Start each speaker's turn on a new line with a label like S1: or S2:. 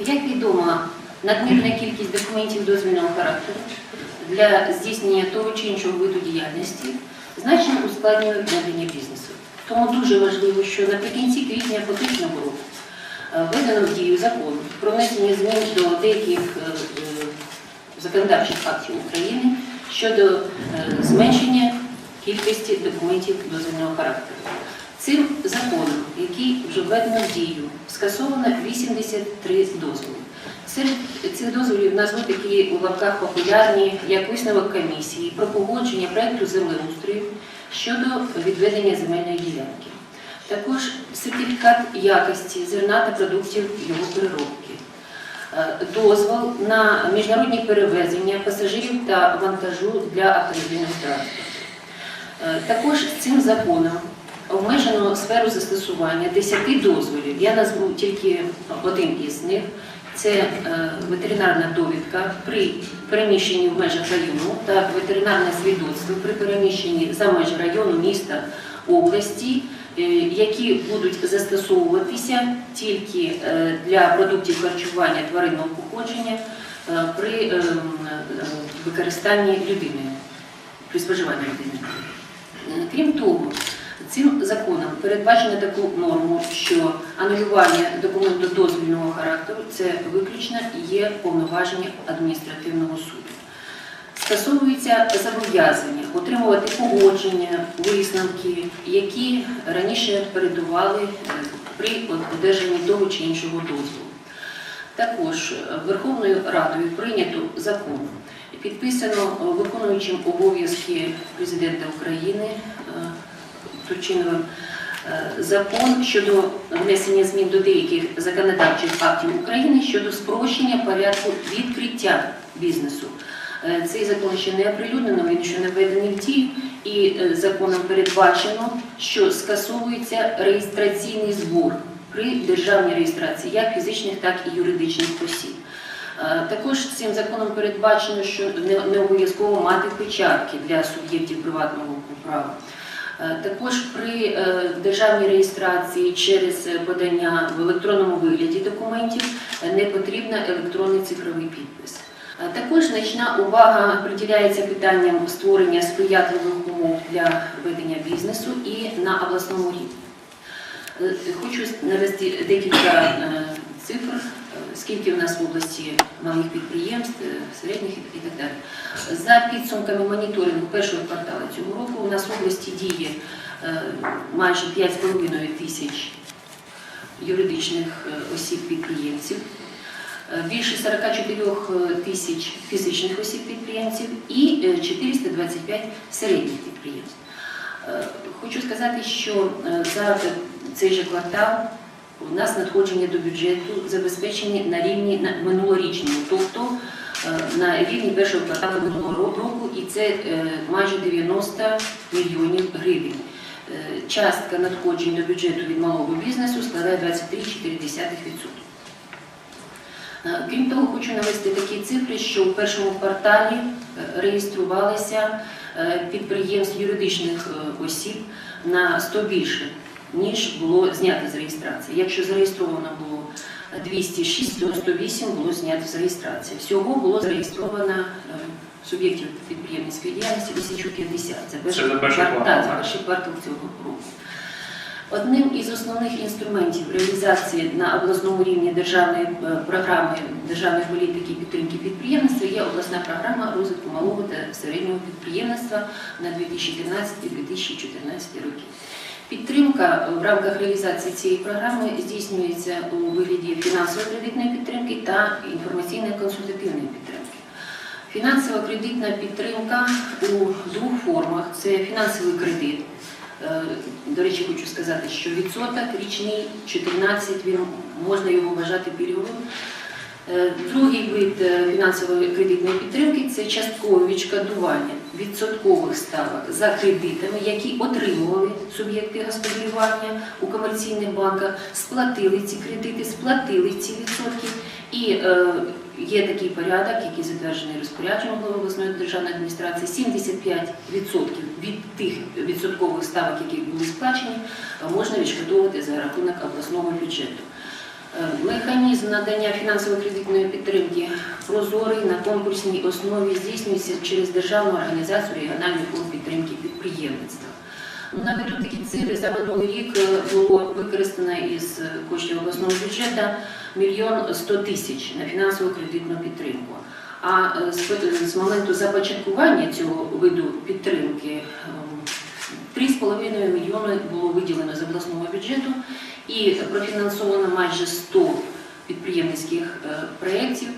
S1: Як відомо, надмірна кількість документів дозвільного характеру для здійснення того чи іншого виду діяльності значно ускладнює ведення бізнесу. Тому дуже важливо, що наприкінці квітня поточного року е, введено в дію закон про внесення змін до деяких е, е, законодавчих актів України щодо зменшення кількості документів дозвільного характеру. Цим законом, який вже введено в дію, скасовано 83 дозволи. Серед цих дозволів назву такі у лапках популярні, як висновок комісії про погодження проекту землеустрою щодо відведення земельної ділянки. Також сертифікат якості зерна та продуктів його переробки. Е, Дозвол на міжнародні перевезення пасажирів та вантажу для автомобільного транспорту. Е, Також цим законом обмежено сферу застосування 10 дозволів. Я назву тільки один із них. Це е, ветеринарна довідка при переміщенні в межах району та ветеринарне свідоцтво при переміщенні за межі району, міста, області, е, які будуть застосовуватися тільки е, для продуктів харчування тваринного походження при е, м, е, використанні людиною, при споживанні людини. Крім того, цим законом передбачено таку норму, що анулювання документу дозвільного характеру це виключно є повноваження адміністративного суду. Скасовується зобов'язання отримувати погодження, висновки, які раніше передували е, при одержанні того чи іншого дозволу. Також е, Верховною Радою прийнято закон, підписано е, виконуючим обов'язки президента України Турчиновим е, закон щодо внесення змін до деяких законодавчих актів України щодо спрощення порядку відкриття бізнесу. Е, Цей закон ще не оприлюднено, він ще не введений в дію, і е, законом передбачено, що скасовується реєстраційний збор при державній реєстрації як фізичних, так і юридичних осіб. Також цим законом передбачено, що не обов'язково мати печатки для суб'єктів приватного права. Е, Також при е, державній реєстрації через е, подання в електронному вигляді документів не потрібен електронний цифровий підпис. Також значна увага приділяється питанням створення сприятливих умов для ведення бізнесу і на обласному рівні. Хочу навести декілька скільки в нас в області малих підприємств, е, середніх і так далі. За підсумками моніторингу першого кварталу цього року у нас в області діє е, майже 5,5 тисяч юридичних е, осіб-підприємців, більше 44 тисяч фізичних осіб-підприємців і е, 425 середніх підприємств. Хочу сказати, що за цей же квартал у нас надходження до бюджету забезпечені на рівні минулорічному, тобто е, на рівні першого кварталу минулого року, і це е, майже 90 мільйонів гривень. Е, Частка надходжень до бюджету від малого бізнесу складає 23,4%. Е, Крім того, хочу навести такі цифри, що в першому кварталі реєструвалися підприємств юридичних осіб на 100 більше, ніж було знято з реєстрації. Якщо зареєстровано було 206, то 108 було знято з реєстрації. Всього було зареєстровано е, суб'єктів підприємницької діяльності 1050. Це перший квартал,
S2: квартал,
S1: це перший квартал цього року. Одним із основних інструментів реалізації на обласному рівні державної е, програми державної політики і підтримки підприємництва є обласна програма розвитку малого та середнього підприємництва на 2013-2014 роки. Підтримка в рамках реалізації цієї програми здійснюється у вигляді фінансово-кредитної підтримки та інформаційно-консультативної підтримки. Фінансово-кредитна підтримка у двох формах: це фінансовий кредит. Е, До речі, хочу сказати, що відсоток річний 14, він можна його вважати пільговим. Е, Другий вид е, фінансової кредитної підтримки це часткове відшкодування відсоткових ставок за кредитами, які отримували суб'єкти господарювання у комерційних банках, сплатили ці кредити, сплатили ці відсотки. І е, є такий порядок, який затверджений розпорядженням голови обласної державної адміністрації. 75% від тих відсоткових ставок, які були сплачені, можна відшкодовувати за рахунок обласного бюджету. Е, Механізм надання фінансово-кредитної підтримки прозорий на конкурсній основі здійснюється через Державну організацію регіональних форм підтримки підприємництва. Ну, Наведу такі цифри. За минулий рік е, було використано із е, коштів обласного бюджету мільйон сто тисяч на фінансово-кредитну підтримку. А з- моменту започаткування цього виду підтримки 3,5 мільйони було виділено з обласного бюджету і профінансовано майже 100 підприємницьких е, проєктів.